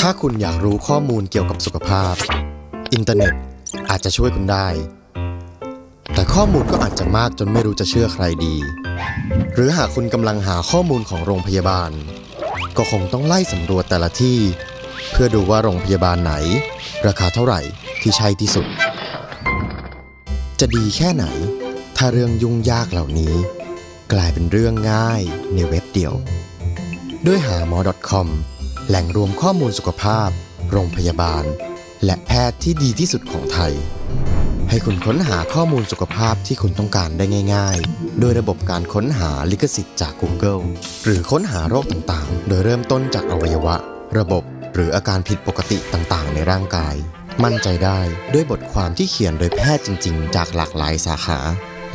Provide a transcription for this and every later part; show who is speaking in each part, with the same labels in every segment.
Speaker 1: ถ้าคุณอยากรู้ข้อมูลเกี่ยวกับสุขภาพ อินเทอร์เน็ตอาจจะช่วยคุณได้ แต่ข้อมูลก็อาจจะมากจนไม่รู้จะเชื่อใครดี หรือหากคุณกำลังหาข้อมูลของโรงพยาบาล ก็คงต้องไล่สำรวจแต่ละที่ เพื่อดูว่าโรงพยาบาลไหน ราคาเท่าไหร่ที่ใช่ที่สุด จะดีแค่ไหน ถ้าเรื่องยุ่งยากเหล่านี้ กลายเป็นเรื่องง่ายในเว็บเดียว ด้วยหาหมอ .com แหล่งรวมข้อมูลสุขภาพ โรงพยาบาล และแพทย์ที่ดีที่สุดของไทย ให้คุณค้นหาข้อมูลสุขภาพที่คุณต้องการได้ง่าย ๆ โดยระบบการค้นหาลิขสิทธิ์จาก Google หรือค้นหาโรคต่างๆ โดยเริ่มต้นจากอวัยวะ ระบบหรืออาการผิดปกติต่างๆ ในร่างกาย มั่นใจได้ด้วยบทความที่เขียนโดยแพทย์จริง ๆ จากหลากหลายสาขา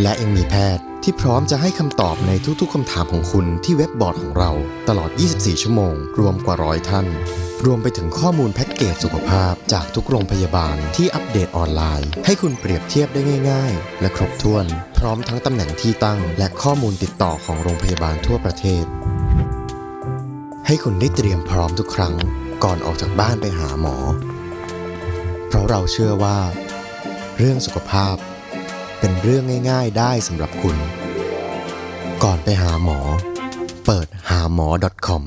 Speaker 1: และยังมีแพทย์ที่พร้อมจะให้คำตอบในทุกๆคำถามของคุณที่เว็บบอร์ดของเรา ตลอด 24 ชั่วโมง รวมกว่าร้อยท่าน รวมไปถึงข้อมูลแพ็กเกจสุขภาพจากทุกโรงพยาบาลที่อัปเดตออนไลน์ ให้คุณเปรียบเทียบได้ง่าย ๆ และครบถ้วน พร้อมทั้งตำแหน่งที่ตั้ง และข้อมูลติดต่อของโรงพยาบาลทั่วประเทศ ให้คุณได้เตรียมพร้อมทุกครั้ง ก่อนออกจากบ้านไปหาหมอ เพราะเราเชื่อว่า เรื่องสุขภาพ เป็นเรื่องง่าย ๆ ได้สำหรับคุณ ก่อนไปหาหมอ เปิดหาหมอ .com